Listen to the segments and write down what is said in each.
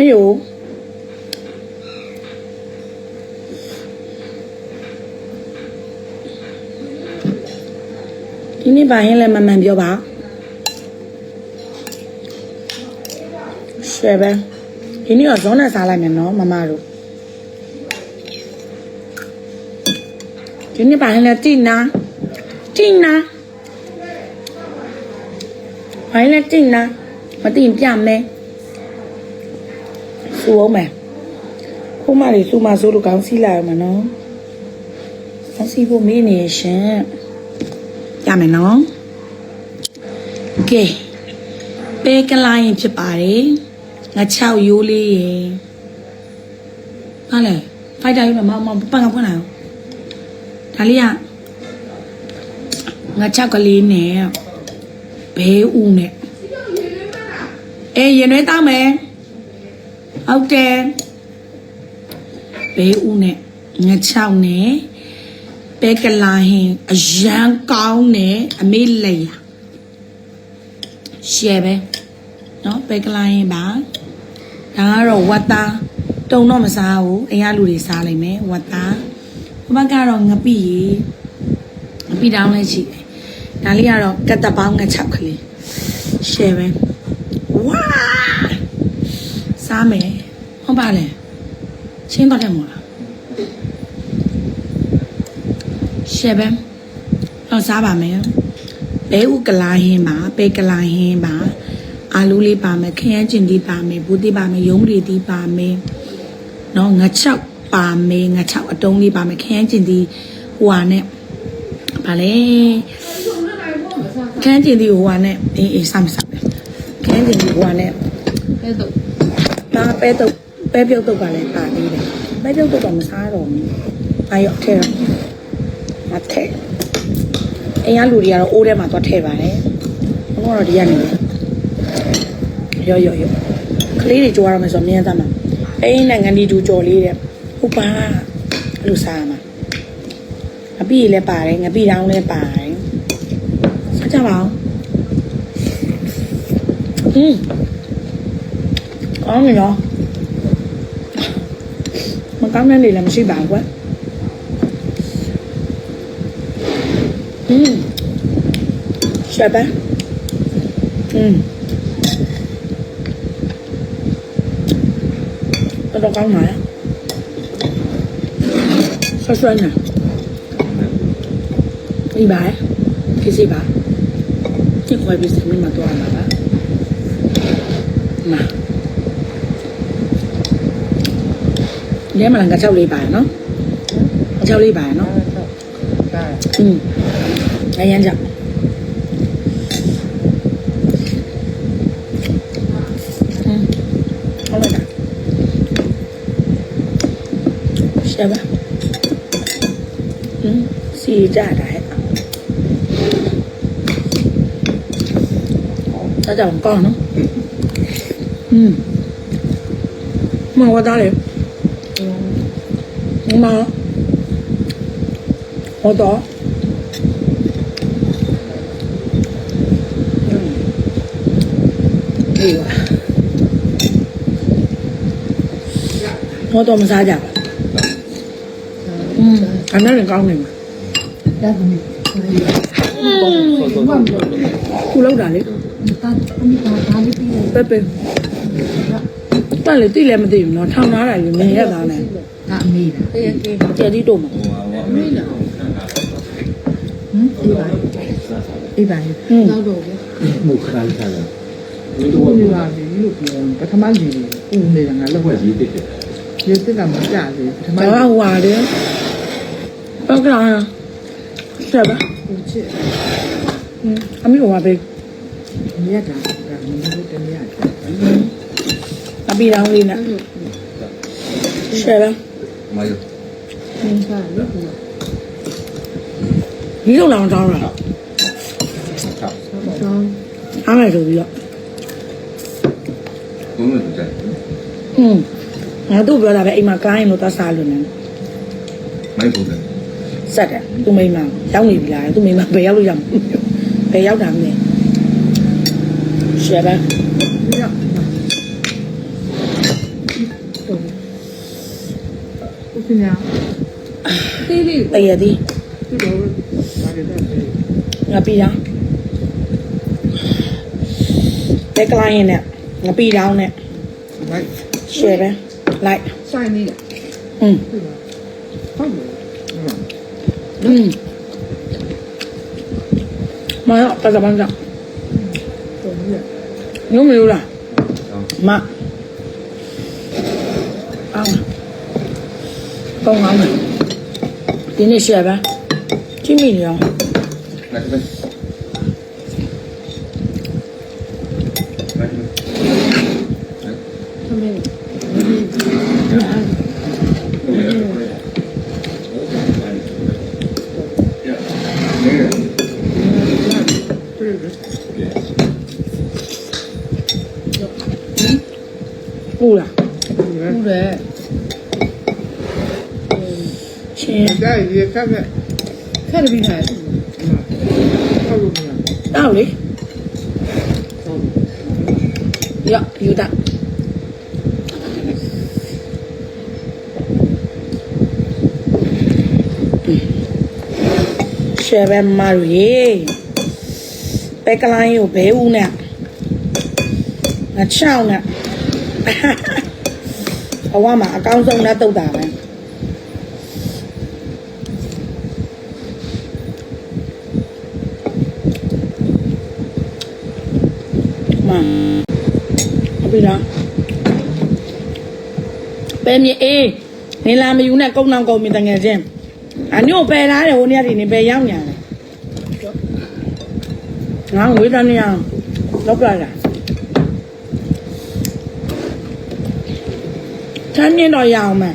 哎呦，ဒီနေ့ပိုင်းလည်းမမှန်ပြောပါရှယ်ပဲဒီနေ့တော့ဇွန်နဲ့စားလိုက်မယ်နော်မမတို့ဒီနေ့ပိုင်းလည်းတိနာတိနာဘိုင်းလည်းတိနာမတိရင်ပြမယ် စူအောင်မယ်ခုမှလေစူမဆိုးလို့ကောင်းစီးလာရမှာနော်ကောင်းစီးဖို့မေးနေရှင်ရမယ်နော်ကဲပဲကလိုင်းဖြစ်ပါတယ်ငါ6ရိုးလေးရေဟာလေဖိုက်တာယူမမပန်ကဖွင့်လာရောဒါလေးကငါ6ကလေးနဲ့ဘဲဦးနဲ့အေးရင်ရွေးတောင်းမယ် ဟုတ်တယ်ဘဲဦးနဲ့ငါ6နဲ့ပဲကလာဟင်အရန်ကောင်းနဲ့အမေးလက်ရရှယ်ပဲเนาะပဲကလာဟင်ပါဒါကတော့ဝတ်သားတုံတော့မစားဘူးအင်ရလူတွေစားလိုက်မယ်ဝတ်သားဘဘကတော့ငပိရေငပိတောင်းလည်းရှိတယ်ဒါလေးကတော့ကတ်တပေါင်းငါ6ခလေးရှယ်ပဲဝါစားမယ် ဟုတ်ပါလေချင်းတော့တယ်မို့လားရှယ်ပဲတော့စားပါမယ်ဘဲဥကလာဟင်းပါပဲကလာဟင်းပါအာလူလေးပါမယ်ခရမ်းကျင်တီးပါမယ်ဘူးတီးပါမယ်ရုံးရီတီးပါမယ်နော်ငါချောက်ပါမယ်ငါချောက်အတုံးလေးပါမယ်ခရမ်းကျင်တီးဟိုဟာနဲ့ဗာလေခရမ်းကျင်တီးဟိုဟာနဲ့အေးအေးစမ်းစမ်းပဲခရမ်းကျင်တီးဟိုဟာနဲ့အဲ့တော့ဒါပဲတော့ ပဲပြုတ်တော့ပါလဲပါသေးတယ်ပဲပြုတ်တော့မစားတော့ဘူးအာရောထဲတော့မထဲအိမ်ကလူတွေကတော့အိုးထဲမှာသွားထည့်ပါတယ်ဘုံကတော့ဒီကနေရောရောရောကလေးတွေကြွားရမယ်ဆိုတော့မြင်သားမှာအိမ်နိုင်ငံဒီဒူကြော်လေးတဲ့ဟုတ်ပါအဲ့လိုစားမှာငပိလည်းပါတယ်ငပိတောင်းလည်းပါတယ်စားကြပါဦးอืมကောင်းနေတော့မကောင်းတဲ့နေ con cắn đến thì làm suy bại quá. Uhm. sao ta? Ừ, con đâu cắn hả? Sao xuân à? Đi bãi cái gì bãi chứ khỏi bị xem mà tôi mà mà. လဲမလားငါ၆လေးပါနော်၆လေးပါနော်อืมအရင်ကြောက်တယ်ပါ။ဟင်းစီကြတာဟဲ့။ဒါကြောင့်ကောင်းနော်။ဟင်းမဝသားလေ။ ဒီမှာဟောတော့ဒီပါဟောတော့မစားကြပါอืมอันนั้นก็เอาหนึ่งได้คุณคุณเล่าด่าเลยตาตาตาไม่ตีเลยเป๊ะๆปั่นเลยตีแล้วไม่ตีเนาะท่องหน้าด่าอยู่เนี่ยแย่ตาเนี่ย ငါအမေးတာဟေးကဲကြည်ဒီတော့မှာအမေးလားဟမ်ဒီပါဒီပါတော့တော့ဗျမုခရိုင်းခါလားဒီတော့ဒီပါဒီလိုပြောပထမကြီးကိုနေတာငါလောက်ပဲရေးတက်တယ်ရေးတက်တာမကြဘူးပထမကြီးတော့ဟွာတယ်ပောက်ကလာဆက်ပါဟုတ်ချစ်အမေဟွာပဲမြတ်တာကမင်းတို့တမရတယ်အပီတော်လေးနဲ့ဆက်ပါ မယုတ်မင်းကလည်းဒီလိုလောင်တောင်းတာครับအားမယ်ဆိုပြီးတော့ဘူးမတူတယ်อืมငါတို့ပြောတာပဲအိမ်မှာကားရင်လို့သတ်စားလို့နေမိုက်ဘူးတယ်ဆက်တယ်သူမိမရောက်နေပြီလားသူမိမဘယ်ရောက်လို့ရမလဲဘယ်ရောက်တာမလဲရှယ်ပါ ရှင်ညာတေးလေး တရသည် သူ့တော့ပါတယ်တဲ့ ငါပြီးတာတက်ကလိုင်းနဲ့ငါပြီးတောင်းနဲ့ လိုက် ရှယ်ပဲလိုက် ဆိုင်နေတယ် อืม ဟုတ်တယ် อืมမရပတ်စပန်းကြောင့် တော်ပြီ ညမလို့လား ကောင်းကောင်းမယ်ဒီနေ့ရှယ်ပဲကြည့်မိနေ ဒါရေကမဲ့ခက်ပြီးထားဟုတ်လို့မရတောက်လေဟုတ်ရယူတာရှယ်ပဲမရီပဲကလိုင်းကိုဘဲဦးနဲ့ငါချောင်းနဲ့ဘဝမှာအကောင်းဆုံးနဲ့တုတ်တာပဲမအပိလား ပဲမြေအေးနေလာမယူနဲ့ကုန်းနောင်ကုန်းမြင်တငယ်ချင်းအညို့ပယ်ထားတယ်ဟိုနေ့ကဒီနေပယ်ရောက်ညာတယ်ငါဝေးတယ်နေအောင်လောက်ပြလာတမ်းမြင်တော့ရအောင်မယ်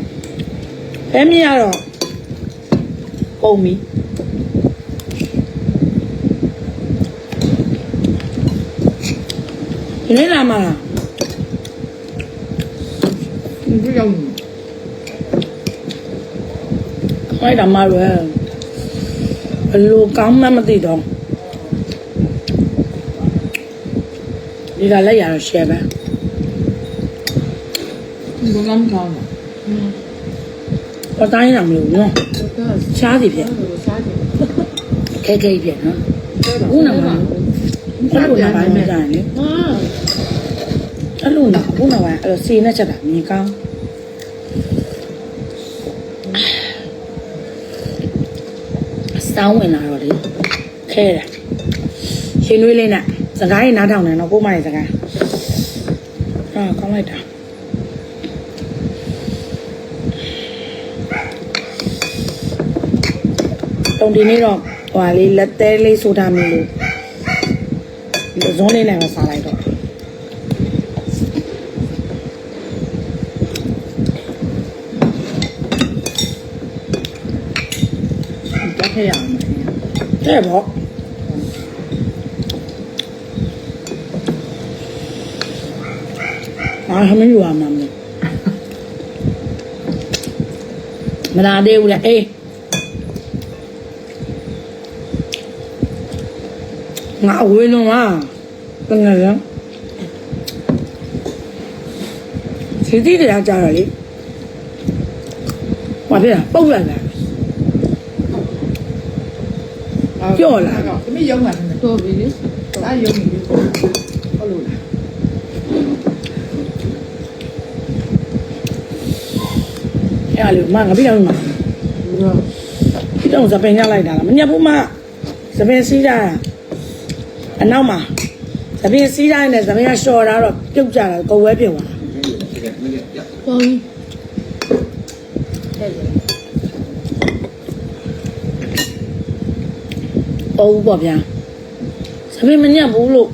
ပဲမြင်ရတော့ပုံပြီဒီနေ့လာမလား ဒီရောက်နေခိုင်းတာမရွယ်ဘလို့ကောင်းမှမသိတော့ဒီကလက်ရတော့ share ပဲဘယ်ကောင်ကောင်းလဲတော့တိုင်းရမလို့နော်တော့ရှားစီဖြစ်စားတယ်ခဲခဲဖြစ်နော်ခုနကအဲ့လိုနာပိုင်းမဲ့တာလေဟာအဲ့လိုနာခုနကအဲ့လိုစီနဲ့ချက်တာမြင်ကောင်း စောင်းဝင်လာတော့လေခဲတယ်ရှင်နွေးလေးနဲ့စကားရင်နားထောင်တယ်နော်ကိုမရဲ့စကားအာကောင်းလိုက်တာတုံဒီနေ့တော့ဟိုဟာလေးလက်သေးလေးဆိုတာမျိုးလို့ဇွန်းလေးနဲ့ပဲစားလိုက်တော့ တက်ခဲ့ရအောင် တဲ့ပေါ့အာဟမင်းယူရမှာမလို့မလာသေးဘူးလေအေးငါအဝေးလုံးอ่ะတကယ်လားစီတီတရားကြတော့လေဘာဖြစ်လဲပုတ်လိုက်လား ကြော့လားသမီးရုံးတာတော်ပြီလေဒါရုံးပြီဟုတ်လို့လားအဲ့လိုမငါပြီးတော့မှာပြီးတော့စပင်ညလိုက်တာလားမညက်ဘူးမစပင်စီးတာအနောက်မှာစပင်စီးတိုင်းနဲ့စပင်ကလျှော်တာတော့ပြုတ်ကြတာကိုယ်ဝဲပြုတ်သွားတာတော်ပြီ ပေါ်ဘူးပေါ့ဗျာစပင်မညက်ဘူးလို့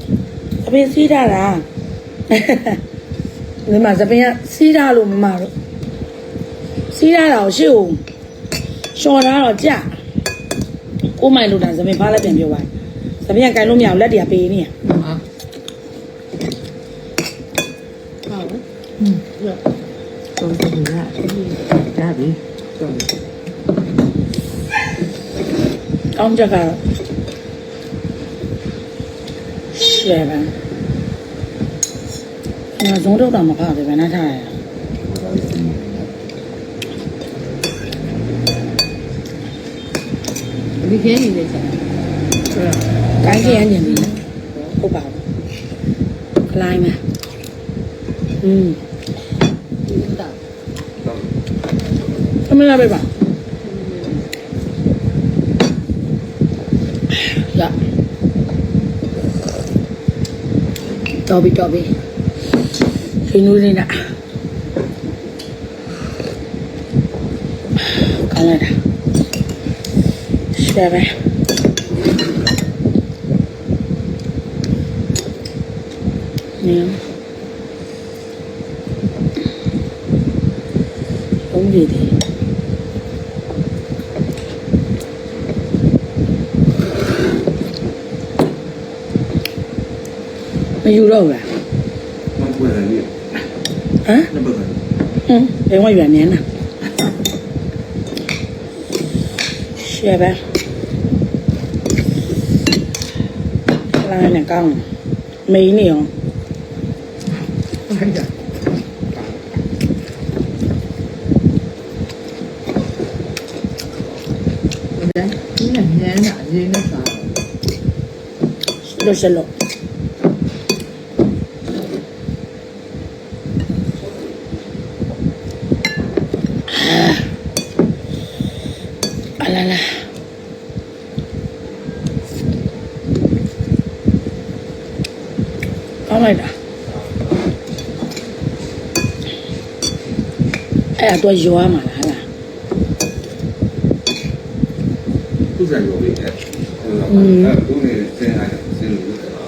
စပင်စီးတာလားဒီမှာစပင်ကစီးတာလို့မမတို့စီးတာတော့ရှေ့ကိုလျှော်တာတော့ကြကိုမိုင်လို့တာစပင်ဖားလိုက်ပြန်ပြုတ်သွားစပင်ကကန်လို့မရဘူးလက်တည်းပေးနေရဟာဟုတ်อืมရတော်ပြီလားဒါပြီတော်ပြီကောင်းချက်ကတော့ 11 ကျွန်တော်ဇုံတော့တာမဖောက်သေးဘယ်နဲ့ထားရလဲဒီကဲနေလေဆက်ကိုင်းကဲရနေပြီဟုတ်ပါဘူးခလိုင်းမယ်อืมအမလာပဲပါရ တော်ပြီတော်ပြီရှင်နူးလေးနာကောင်းလိုက်တာရှယ်ပဲနင်းလုံးကြည့်တယ် ယူတော့ဘူးလားမပွင့်တယ်လေဟမ်နံပါတ်ဟမ်ဘယ်ဝရွယ်မြန်းလားရှယ်ပဲလာနေကောင်းမေးနေအောင်ဟုတ်ကြဒါဒီနဲ့ညံတာရင်းနေတာလို့ရှယ်လို့ အာလာလာကောင်းလိုက်တာအဲ့ဒါတော့ရွာမှာလားဟလားသူ့ဆိုင်ရောလေးအဲ့အဲ့သူနေစင်အားစင်လို့ဆက်တော့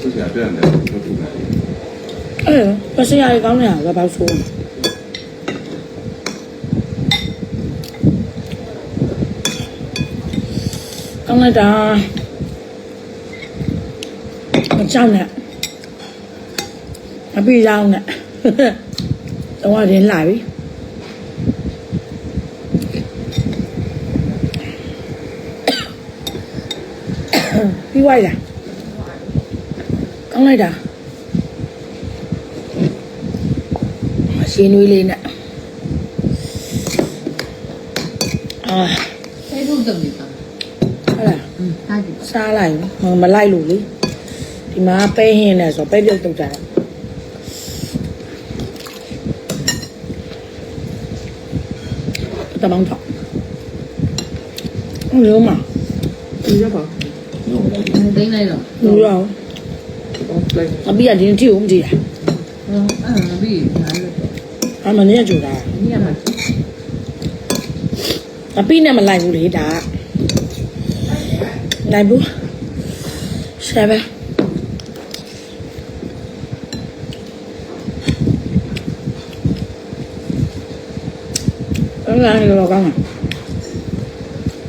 သူ့ဆိုင်ပြန်တယ်လို့သူကလည်းအဲ့ပစရာကြီးကောင်းနေတာကဘာဆိုကောင်းလို က်တာမကြောက်နဲ့အပြေးကြောင်းနဲ့တော့ရင်လာပြီပြီးသွားလားကောင်းလိုက်တာရှင်းနွေးလေးနဲ့အာအဲ လိုတော့နေတာဟုတ်လားอืมတာကြည့်စားလိုက်မမလိုက်လို့လေဒီမှာပဲဟင်းနေဆိုပဲပြုတ်တုတ်ကြတယ်တမောင်းတော့အလုံးမဒီတော့ပါဒိန်းလိုက်တော့လူရောအပြီးကဒီတိကိုမကြည့်ဟုတ်အဲ့ဒါပြီးညာလို့တာအမနေကြူတာဒီကမှာအပြီးနဲ့မလိုက်ဘူးလေဒါ နိုင်ဘူးဆယ်ပဲအဲ့ဒါလည်းတော့ကောင်းတာ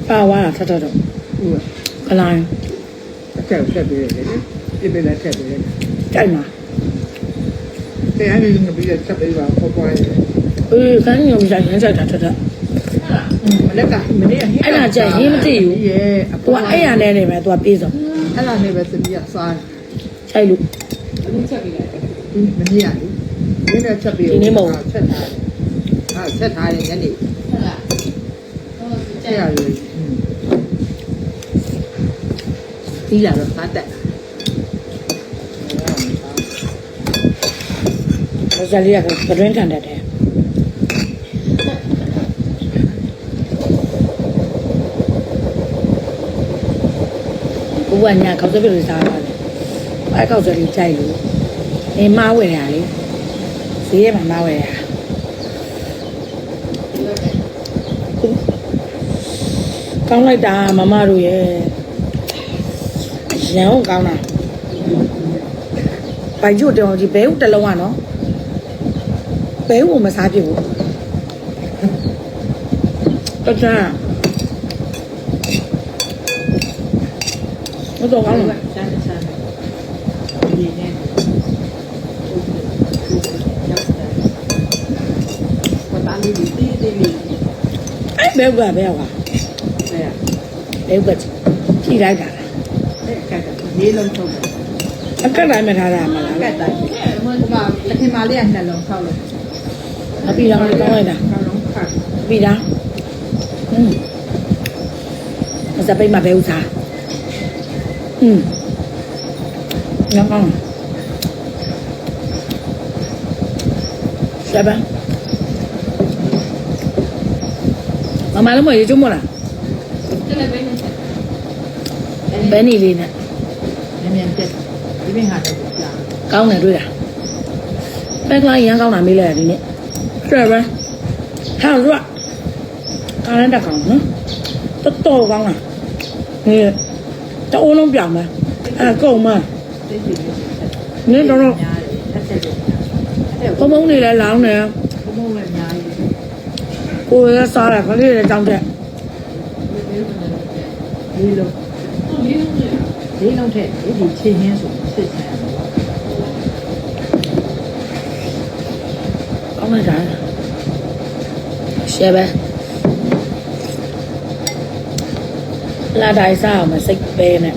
ပါဝါတာထထတော့ဟုတ်ခလိုင်းအချက်ဆက်ပြီးတယ်လေဒီပဲလက်ချက်ပြီးတယ်ကြိုက်မှာတရားရင်းကပြီးဆက်ပြီးပါပေါ်ပေါ်ရတယ်အေးခန်းညုံဆိုင်ရမ်းဆိုင်တာထထ မလက်ကမနေ့ကအဲ့ဒါကြက်ရင်းမသိဘူးရဲ့အသူကအဲ့ရနဲ့နေပဲသူကပြေးစုံအဲ့ဒါနဲ့ပဲသမီးကစားခြိုက်လို့မနေ့ကလေဒီနေ့ချက်ပြီးချက်ထားဟာချက်ထားရင်ညနေဟုတ်လားချက်ရတယ်ဒီလာတော့ဖတ်တယ်ဇာလီကကတွင်းခံတတ်တယ် ဘဝညာခောက်စပြလို့စားပါတယ်အဲ့ခောက်စလေးကြိုက်လို့နေမဝယ်ရလေဈေးရမှာမဝယ်ရကောင်းလိုက်တာမမတို့ရဲ့ရန်အောင်ကောင်းတာဘိုင်ကျွတ်တောင်ကြီးဘဲဦးတစ်လုံးอ่ะနော်ဘဲဦးမစားပြဘူးတော့ကြာ တော်ကောင်းလားစမ်းစမ်းဒီနေ့ဘာသာလေးဒီဒီဒီအဲ့ဘဲဦးကဘဲဦးကဆရာဘဲဦးကကြည့်လိုက်တာလားအဲ့ကကလေးလုံးထုတ်တယ်အကက်တိုင်းမထားတာမလားကတ်တိုင်းဟိုမှာလက်ခင်မာလေးကနှလုံးထောက်လို့အပြီးတော့ကောင်းလိုက်တာနှလုံးခတ်ပြီးတာอืมမစပိတ်မှာပဲဥစား อืมแล้วก็ใช่ปะมามาแล้วหมดยี่จุ่มหมดอ่ะဘယ်နေလေးနဲ့မြန်မြန်ပြက်ဒီပြင်ဟာတော့ကြာကောင်းတယ်တွေ့တာပဲကလာရန်ကောင်းတာမေးလိုက်ရဒီနေ့တွေ့ပဲဟောရွတ်ကားနဲ့တက်ကောင်းနော်တော်တော်ကောင်းလားနေ တအိုးလုံးပြောင်းမယ်အဲကုန်မနင်းတော့တော့ဘုံဘုံနေလဲလောင်းနေဘုံဘုံပဲအများကြီးကိုယ်ရစားတယ်ခလေးလည်းတောင်းတဲ့ဒီလိုဒီလုံးတဲ့ဒီချေဟင်းဆိုစစ်ဆိုင်ကောင်းလိုက်တာရှယ်ပဲ လာတိုင်းစားအောင်မစိတ်ပဲနဲ့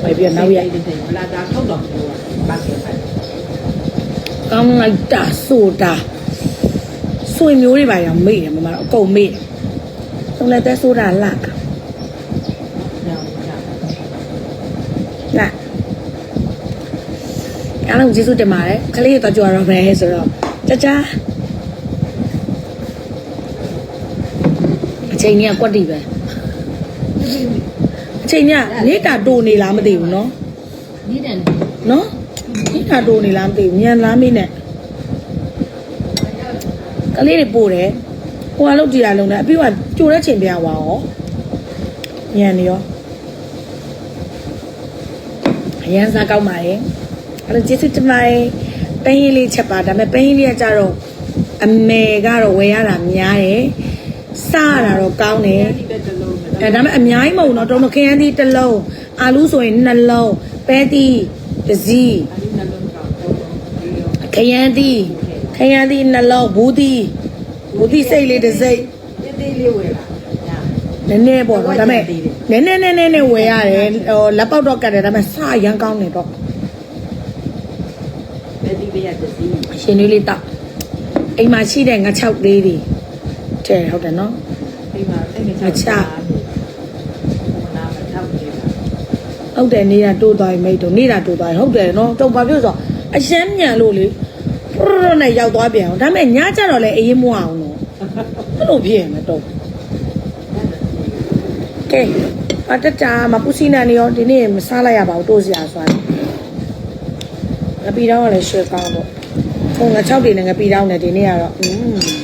ไปပြီးတော့နောက်ရက်တယ်ဘလာတာထောက်တော့လို့ပါခဲ့တယ်ကောင်းလိုက်တာဆိုတာဆွေမျိုးတွေပါရောမေ့တယ်မမတော့အကုန်မေ့တယ်သုံးလက်သက်ဆိုတာလာညောင်းညောင်းလာအားလုံးကျေးဇူးတင်ပါတယ်ခလေးတော့ကြွားတော့မယ်ဆိုတော့ကြကြအချိန်ကြီးကကွက်တီပဲအ ချိန်ညနေတာတိုးနေလားမသိဘူးနော်နေတယ်နော်နေတာတိုးနေလားမသိဘူးညံလားမေးနဲ့ကလေးတွေပို့တယ်ဟိုအလုပ်ကြည့်ရလုံးနဲ့အပြီးကကြိုတဲ့ချိန်ပြန်သွားရောညံနေရောအရန်စားကောက်ပါရဲ့အဲ့တော့ကျေးဇူးတင်ပါတယ်ပန်းရင်းလေးချက်ပါဒါပေမဲ့ပန်းရင်းလေးကကြတော့အမေကတော့ဝယ်ရတာများတယ်စားရတာတော့ကောင်းတယ် အဲဒါပေမဲ့အများကြီးမဟုတ်တော့တုံတော့ခရမ်းသီးတစ်လုံးအာလူဆိုရင်နှလုံးပဲသီးတစ်စီးခရမ်းသီးခရမ်းသီးနှလုံးဘူးသီးဘူးသီးစိတ်လေးတစ်စိတ်သေးသေးလေးဝယ်ပါနည်းနည်းပေါ့နော်ဒါပေမဲ့နည်းနည်းနည်းနည်းနဲ့ဝယ်ရတယ်ဟိုလက်ပေါက်တော့ကတ်တယ်ဒါပေမဲ့စရန်ကောင်းနေတော့ပဲဒီပေးရတစီရှင်လေးလေးတောက်အိမ်မှာရှိတဲ့ငါးချောက်လေးတွေတဲ့ဟုတ်တယ်နော်အိမ်မှာအဲ့ငါးချောက် ဟုတ်တယ်နေတာတိုးသွားပြီမိတ်တို့နေတာတိုးသွားပြီဟုတ်တယ်နော်တော့ဘာဖြစ်လို့ဆိုတော့အရှမ်းညံလို့လေပရရနဲ့ရောက်သွားပြန်အောင်ဒါပေမဲ့ညကြတော့လေအေးမွအောင်နော်အဲ့လိုဖြစ်ရင်မတော့ကဲအတတာမပူစီနာနေရောဒီနေ့မစားလိုက်ရပါဘူးတိုးစရာဆိုတယ်ငပီတောင်းကလည်းရွှေကောင်းတော့ဟိုငါ6တွေနဲ့ငပီတောင်းနဲ့ဒီနေ့ကတော့อืม